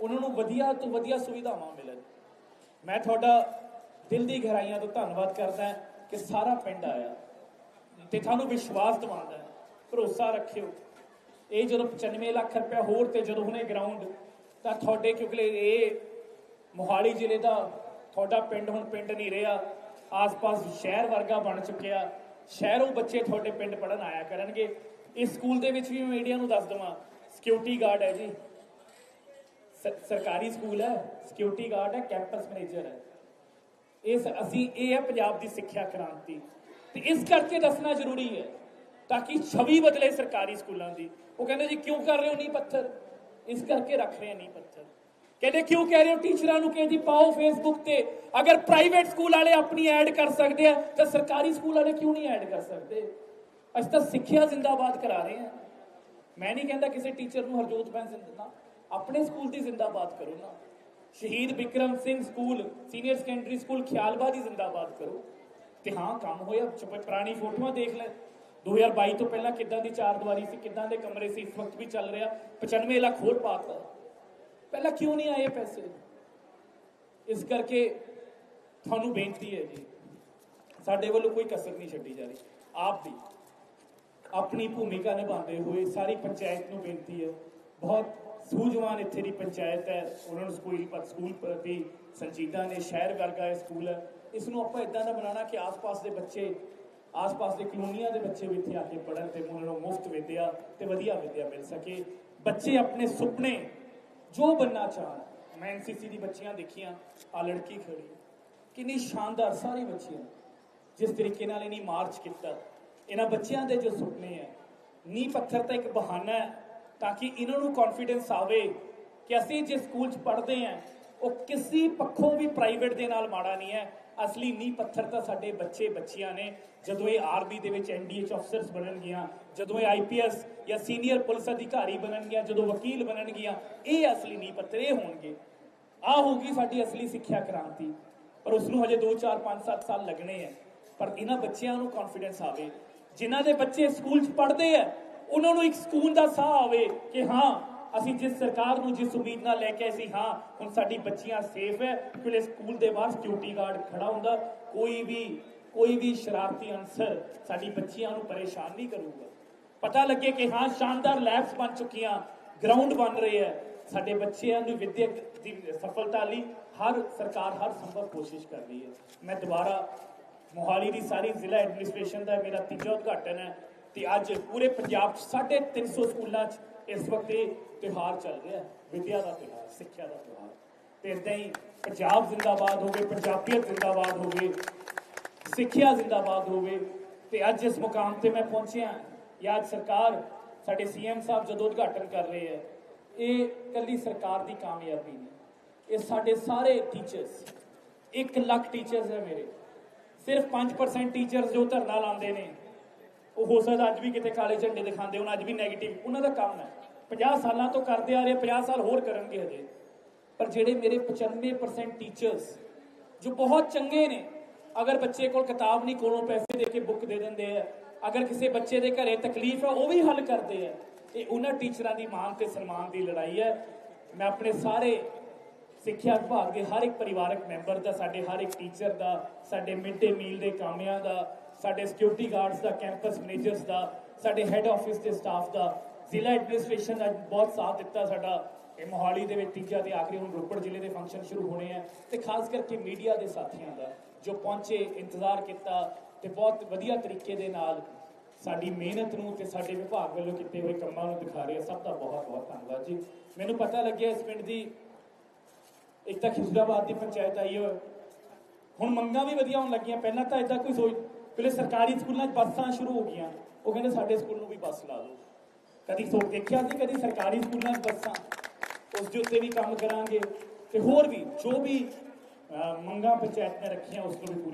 ਉਹਨਾਂ ਨੂੰ ਵਧੀਆ ਤੋਂ ਵਧੀਆ ਸੁਵਿਧਾਵਾਂ ਮਿਲਣ। ਮੈਂ ਤੁਹਾਡਾ ਦਿਲ ਦੀ ਗਹਿਰਾਈਆਂ ਤੋਂ ਧੰਨਵਾਦ ਕਰਦਾ ਕਿ ਸਾਰਾ ਪਿੰਡ ਆਇਆ ਤੇ ਤੁਹਾਨੂੰ ਵਿਸ਼ਵਾਸ ਦਿਵਾਉਂਦਾ ਭਰੋਸਾ ਰੱਖਿਓ। ਇਹ ਜਦੋਂ 95 ਲੱਖ ਰੁਪਇਆ ਹੋਰ ਤੇ ਜਦੋਂ ਹੁਣੇ ਗਰਾਊਂਡ ਤਾਂ ਤੁਹਾਡੇ ਕਿਉਂਕਿ ਇਹ ਮੋਹਾਲੀ ਜ਼ਿਲ੍ਹੇ ਦਾ ਤੁਹਾਡਾ ਪਿੰਡ ਹੁਣ ਪਿੰਡ ਨਹੀਂ ਰਿਹਾ। ਆਸ-ਪਾਸ ਸ਼ਹਿਰ ਵਰਗਾ ਬਣ ਚੁੱਕਿਆ। ਸ਼ਹਿਰੋਂ ਬੱਚੇ ਤੁਹਾਡੇ ਪਿੰਡ ਪੜਨ ਆਇਆ ਕਰਨਗੇ। ਇਸ ਸਕੂਲ ਦੇ ਵਿੱਚ ਵੀ ਮੈਂ ਮੀਡੀਆ ਨੂੰ ਦੱਸ ਦਵਾਂ। ਸਿਕਿਉਰਿਟੀ ਗਾਰਡ ਹੈ ਜੀ। ਸਰਕਾਰੀ ਸਕੂਲ ਹੈ ਸਿਕਿਉਰਿਟੀ ਗਾਰਡ ਹੈ ਕੈਂਪਸ ਮੈਨੇਜਰ ਹੈ। ਇਸ ਅਸੀਂ ਇਹ ਹੈ ਪੰਜਾਬ ਦੀ ਸਿੱਖਿਆ ਕ੍ਰਾਂਤੀ। ਤੇ ਇਸ ਕਰਕੇ ਦੱਸਣਾ ਜ਼ਰੂਰੀ ਹੈ, ਤਾਂ ਕਿ ਛਵੀ ਬਦਲੇ ਸਰਕਾਰੀ ਸਕੂਲਾਂ ਦੀ। ਉਹ ਕਹਿੰਦੇ ਜੀ, ਕਿਉਂ ਕਰ ਰਹੇ ਹੋ ਨਹੀਂ ਪੱਥਰ? ਇਸ ਕਰਕੇ ਰੱਖ ਰਹੇ ਹਾਂ ਨਹੀਂ ਪੱਥਰ। ਕਹਿੰਦੇ ਕਿਉਂ ਕਹਿ ਰਹੇ ਹੋ? ਟੀਚਰਾਂ ਨੂੰ ਕਿ ਜੀ, ਪਾਓ ਫੇਸਬੁੱਕ ਤੇ। ਅਗਰ ਪ੍ਰਾਈਵੇਟ ਸਕੂਲ ਵਾਲੇ ਆਪਣੀ ਐਡ ਕਰ ਸਕਦੇ ਆ, ਤਾਂ ਸਰਕਾਰੀ ਸਕੂਲ ਵਾਲੇ ਕਿਉਂ ਨਹੀਂ ਐਡ ਕਰ ਸਕਦੇ? ਅਸੀਂ ਤਾਂ ਸਿੱਖਿਆ ਜ਼ਿੰਦਾਬਾਦ ਕਰਾ ਰਹੇ ਹਾਂ। ਮੈਂ ਨਹੀਂ ਕਹਿੰਦਾ ਕਿਸੇ ਟੀਚਰ ਨੂੰ ਹਰਜੋਤ ਬੈਂਸ ਜ਼ਿੰਦਾ ਆਪਣੇ ਸਕੂਲ ਦੀ ਜ਼ਿੰਦਾਬਾਦ ਕਰੋ ਨਾ। ਸ਼ਹੀਦ Bikram Singh school senior secondary school Khialbad ਦੀ ਜ਼ਿੰਦਾਬਾਦ ਕਰੋ। ਤੇ ਹਾਂ, ਕੰਮ ਹੋਇਆ ਪੁਰਾਣੀ ਫੋਟੋਆਂ ਦੇਖ ਲੈ। 2022 ਤੋਂ ਪਹਿਲਾਂ ਕਿੱਦਾਂ ਦੀ ਚਾਰ ਦੀਵਾਰੀ ਸੀ, ਕਿੱਦਾਂ ਦੇ ਕਮਰੇ ਸੀ, ਇਸ ਵਕਤ ਵੀ ਚੱਲ ਰਿਹਾ। 95 ਲੱਖ ਹੋਰ ਪਾਤਾ। ਪਹਿਲਾਂ ਕਿਉਂ ਨਹੀਂ ਆਏ ਪੈਸੇ? ਇਸ ਕਰਕੇ ਤੁਹਾਨੂੰ ਬੇਨਤੀ ਹੈ ਜੀ, ਸਾਡੇ ਵੱਲੋਂ ਕੋਈ ਕਸਰ ਨਹੀਂ ਛੱਡੀ ਜਾ ਰਹੀ। ਆਪ ਵੀ ਆਪਣੀ ਭੂਮਿਕਾ ਨਿਭਾਉਂਦੇ ਹੋਏ ਸਾਰੀ ਪੰਚਾਇਤ ਨੂੰ ਬੇਨਤੀ ਹੈ ਬਹੁਤ ਸੂਝਵਾਨ ਇੱਥੇ ਦੀ ਪੰਚਾਇਤ ਹੈ। ਉਹਨਾਂ ਨੂੰ ਸਕੂਲ ਪਰ ਸਕੂਲ ਪ੍ਰਤੀ ਸੰਜੀਦਾ ਨੇ ਸ਼ਹਿਰ ਵਰਗਾ ਇਹ ਸਕੂਲ ਹੈ। ਇਸ ਨੂੰ ਆਪਾਂ ਇਦਾਂ ਦਾ ਬਣਾਉਣਾ ਕਿ ਆਸ-ਪਾਸ ਦੇ ਬੱਚੇ, ਆਸ-ਪਾਸ ਦੇ ਕਲੋਨੀਆਂ ਦੇ ਬੱਚੇ ਵੀ ਇੱਥੇ ਆ ਕੇ ਪੜ੍ਹਨ ਤੇ ਉਹਨਾਂ ਨੂੰ ਮੁਫਤ ਵਿਦਿਆ ਤੇ ਵਧੀਆ ਵਿਦਿਆ ਮਿਲ ਸਕੇ। ਬੱਚੇ ਆਪਣੇ ਸੁਪਨੇ ਜੋ ਬੰਨਾ ਚਾਹਣ। ਮੈਂ ਐਨਸੀਸੀ ਦੀ ਬੱਚੀਆਂ ਦੇਖੀਆਂ ਆ ਲੜਕੀ ਖੜੀ। ਕਿੰਨੀ ਸ਼ਾਨਦਾਰ ਸਾਰੀ ਬੱਚੀਆਂ। ਜਿਸ ਤਰੀਕੇ ਨਾਲ ਇਹਨੇ ਮਾਰਚ ਕੀਤਾ। ਇਹਨਾਂ ਬੱਚਿਆਂ ਦੇ ਜੋ ਸੁਪਨੇ ਹੈ ਨੀ ਪੱਥਰ ਤਾਂ ਇੱਕ ਬਹਾਨਾ ਹੈ। ਤਾਂ ਕਿ ਇਹਨਾਂ ਨੂੰ ਕੌਨਫੀਡੈਂਸ ਆਵੇ ਕਿ ਅਸੀਂ ਜਿਸ ਸਕੂਲ 'ਚ ਪੜ੍ਹਦੇ ਹਾਂ, ਉਹ ਕਿਸੇ ਪੱਖੋਂ ਵੀ ਪ੍ਰਾਈਵੇਟ ਦੇ ਨਾਲ ਮਾੜਾ ਨਹੀਂ ਹੈ। ਅਸਲੀ ਨੀ ਪੱਥਰ ਤਾਂ ਸਾਡੇ ਬੱਚੇ, ਬੱਚੀਆਂ ਨੇ। ਜਦੋਂ ਇਹ ਆਰਮੀ ਦੇ ਵਿੱਚ ਐਨਡੀਏ ਅਫਸਰਸ ਬਣਨਗੀਆਂ ਜਦੋਂ ਇਹ ਆਈਪੀਐਸ ਜਾਂ ਸੀਨੀਅਰ ਪੁਲਿਸ ਅਧਿਕਾਰੀ ਬਣਨਗੀਆਂ ਜਦੋਂ ਵਕੀਲ ਬਣਨਗੀਆਂ ਇਹ ਅਸਲੀ ਨੀ ਪੱਥਰ, ਇਹ ਹੋਣਗੇ। ਆ ਹੋਊਗੀ ਸਾਡੀ ਅਸਲੀ ਸਿੱਖਿਆ ਕ੍ਰਾਂਤੀ। ਪਰ ਉਸ ਨੂੰ ਹਜੇ 2 4 5 7 ਸਾਲ ਲੱਗਣੇ ਆ ਪਰ ਇਹਨਾਂ ਬੱਚਿਆਂ ਨੂੰ ਕੌਨਫੀਡੈਂਸ ਆਵੇ। ਜਿਨ੍ਹਾਂ ਦੇ ਬੱਚੇ ਸਕੂਲ 'ਚ ਪੜ੍ਹਦੇ ਆ ਉਹਨਾਂ ਨੂੰ ਇੱਕ ਸਕੂਨ ਦਾ ਸਾਹ ਆਵੇ ਕਿ ਹਾਂ, ਅਸੀਂ ਜਿਸ ਸਰਕਾਰ ਨੂੰ ਜਿਸ ਉਮੀਦ ਨਾਲ ਲੈ ਕੇ ਆਏ ਸੀ, ਹਾਂ, ਹੁਣ ਸਾਡੀ ਬੱਚੀਆਂ ਸੇਫ ਹੈ, ਕਿਉਂਕਿ ਸਕੂਲ ਦੇ ਬਾਹਰ ਸਿਕਿਉਰਿਟੀ ਗਾਰਡ ਖੜਾ ਹੁੰਦਾ, ਕੋਈ ਵੀ ਕੋਈ ਵੀ ਸ਼ਰਾਰਤੀ ਅਨਸਰ ਸਾਡੀ ਬੱਚੀਆਂ ਨੂੰ ਪਰੇਸ਼ਾਨ ਨਹੀਂ ਕਰੂਗਾ। ਪਤਾ ਲੱਗੇ ਕਿ ਹਾਂ, ਸ਼ਾਨਦਾਰ ਲੈਬਸ ਬਣ ਚੁੱਕੀਆਂ ਗਰਾਊਂਡ ਬਣ ਰਹੇ ਹੈ। ਸਾਡੇ ਬੱਚਿਆਂ ਨੂੰ ਵਿਦਿਅਕ ਦੀ ਸਫਲਤਾ ਲਈ ਹਰ ਸਰਕਾਰ ਹਰ ਸੰਭਵ ਕੋਸ਼ਿਸ਼ ਕਰ ਰਹੀ ਹੈ। ਮੈਂ ਦੁਬਾਰਾ ਮੋਹਾਲੀ ਦੀ ਸਾਰੀ ਜ਼ਿਲ੍ਹਾ ਐਡਮਿਨਿਸਟ੍ਰੇਸ਼ਨ ਦਾ ਮੇਰਾ ਤੀਜਾ ਉਦਘਾਟਨ ਹੈ। ਤੇ ਅੱਜ ਪੂਰੇ ਪੰਜਾਬ 'ਚ 350 ਸਕੂਲਾਂ 'ਚ ਇਸ ਵਕਤ ਇਹ ਤਿਉਹਾਰ ਚੱਲ ਰਿਹਾ ਹੈ, ਵਿਦਿਆ ਦਾ ਤਿਉਹਾਰ, ਸਿੱਖਿਆ ਦਾ ਤਿਉਹਾਰ। ਤੇ ਇਦਾਂ ਹੀ ਪੰਜਾਬ ਜ਼ਿੰਦਾਬਾਦ ਹੋਵੇ ਪੰਜਾਬੀਅਤ ਜ਼ਿੰਦਾਬਾਦ ਹੋਵੇ ਸਿੱਖਿਆ ਜ਼ਿੰਦਾਬਾਦ ਹੋਵੇ ਤੇ ਅੱਜ ਇਸ ਮੁਕਾਮ ਤੇ ਮੈਂ ਪਹੁੰਚਿਆ ਜਾਂ ਸਰਕਾਰ ਸਾਡੇ ਸੀਐਮ ਸਾਹਿਬ ਜਦੋਂ ਉਦਘਾਟਨ ਕਰ ਰਹੇ ਹੈ, ਇਹ ਕੱਲੀ ਸਰਕਾਰ ਦੀ ਕਾਮਯਾਬੀ ਨਹੀਂ। ਇਹ ਸਾਡੇ ਸਾਰੇ ਟੀਚਰਸ 1 ਲੱਖ ਟੀਚਰਸ ਹੈ ਮੇਰੇ। ਸਿਰਫ 5% ਟੀਚਰਸ ਜੋ ਧਰਨਾ ਲਾਉਂਦੇ ਨੇ। ਉਹ ਹੋ ਸਕਦਾ ਅੱਜ ਵੀ ਕਿਤੇ ਕਾਲੇ ਝੰਡੇ ਦਿਖਾਉਂਦੇ ਹੋਣ, ਅੱਜ ਵੀ 네ਗੇਟਿਵ ਉਹਨਾਂ ਦਾ ਕੰਮ ਹੈ। 50 ਸਾਲਾਂ ਤੋਂ ਕਰਦੇ ਆ ਰਹੇ 50 ਸਾਲ ਹੋਰ ਕਰਨਗੇ ਹਜੇ। ਪਰ ਜਿਹੜੇ ਮੇਰੇ 95% ਟੀਚਰਸ ਜੋ ਬਹੁਤ ਚੰਗੇ ਨੇ, ਅਗਰ ਬੱਚੇ ਕੋਲ ਕਿਤਾਬ ਨਹੀਂ, ਕੋਲੋਂ ਪੈਸੇ ਦੇ ਕੇ ਬੁੱਕ ਦੇ ਦਿੰਦੇ ਆ, ਅਗਰ ਕਿਸੇ ਬੱਚੇ ਦੇ ਘਰੇ ਤਕਲੀਫ ਹੈ ਉਹ ਵੀ ਹੱਲ ਕਰਦੇ ਆ। ਇਹ ਉਹਨਾਂ ਟੀਚਰਾਂ ਦੀ ਮਾਣ ਤੇ ਸਨਮਾਨ ਦੀ ਲੜਾਈ ਹੈ। ਮੈਂ ਆਪਣੇ ਸਾਰੇ ਸਿੱਖਿਆ ਵਿਭਾਗ ਦੇ ਹਰ ਇੱਕ ਪਰਿਵਾਰਕ ਮੈਂਬਰ ਦਾ, ਸਾਡੇ ਹਰ ਇੱਕ ਟੀਚਰ ਦਾ, ਸਾਡੇ ਮਿਡ ਡੇ ਮੀਲ ਦੇ ਕਾਮਿਆਂ ਦਾ ਸਾਡੇ ਸਿਕਿਉਰਿਟੀ ਗਾਰਡਸ ਦਾ ਕੈਂਪਸ ਮੈਨੇਜਰਸ ਦਾ, ਸਾਡੇ ਹੈੱਡ ਆਫਿਸ ਦੇ ਸਟਾਫ ਦਾ, ਜ਼ਿਲ੍ਹਾ ਐਡਮਿਨਿਸਟ੍ਰੇਸ਼ਨ ਦਾ ਬਹੁਤ ਸਾਥ ਦਿੱਤਾ ਸਾਡਾ। ਇਹ ਮੋਹਾਲੀ ਦੇ ਵਿੱਚ ਤੀਜਾ ਤੇ ਆਖਰੀ ਹੁਣ ਰੋਪੜ ਜ਼ਿਲ੍ਹੇ ਦੇ ਫੰਕਸ਼ਨ ਸ਼ੁਰੂ ਹੋਣੇ ਆ। ਤੇ ਖਾਸ ਕਰਕੇ ਮੀਡੀਆ ਦੇ ਸਾਥੀਆਂ ਦਾ, ਜੋ ਪਹੁੰਚੇ, ਇੰਤਜ਼ਾਰ ਕੀਤਾ ਤੇ ਬਹੁਤ ਵਧੀਆ ਤਰੀਕੇ ਦੇ ਨਾਲ ਸਾਡੀ ਮਿਹਨਤ ਨੂੰ ਤੇ ਸਾਡੇ ਵਿਭਾਗ ਵੱਲੋਂ ਕੀਤੇ ਹੋਏ ਕੰਮਾਂ ਨੂੰ ਦਿਖਾ ਰਹੇ ਆ। ਸਭ ਦਾ ਬਹੁਤ ਬਹੁਤ ਧੰਨਵਾਦ ਜੀ। ਮੈਨੂੰ ਪਤਾ ਲੱਗਿਆ ਇਸ ਪਿੰਡ ਦੀ ਇੱਕ ਤਾਂ ਖਿਜ਼ਰਾਬਾਦ ਦੀ ਪੰਚਾਇਤ ਆਈ ਹੋਏ ਹੁਣ ਮੰਗਾਂ ਵੀ ਵਧੀਆ ਹੋਣ ਲੱਗੀਆਂ। ਪਹਿਲਾਂ ਤਾਂ ਇਦਾਂ ਕੋਈ ਸੋਚ ਪਹਿਲੇ ਸਰਕਾਰੀ ਸਕੂਲਾਂ 'ਚ ਬੱਸਾਂ ਸ਼ੁਰੂ ਹੋ ਗਈਆਂ। ਉਹ ਕਹਿੰਦੇ ਸਾਡੇ ਸਕੂਲ ਨੂੰ ਵੀ ਬੱਸ ਲਾ ਦਿਓ। ਕਦੀ ਸੋਚ ਦੇਖਿਆ ਸੀ ਕਦੀ ਸਰਕਾਰੀ ਸਕੂਲਾਂ 'ਚ ਬੱਸਾਂ? ਉਸ ਦੇ ਉੱਤੇ ਵੀ ਕੰਮ ਕਰਾਂਗੇ। ਤੇ ਹੋਰ ਵੀ, ਜੋ ਵੀ ਮੰਗਾਂ ਪੰਚਾਇਤ ਨੇ ਰੱਖੀਆਂ, ਉਸ ਨੂੰ ਵੀ ਪੂਰੀ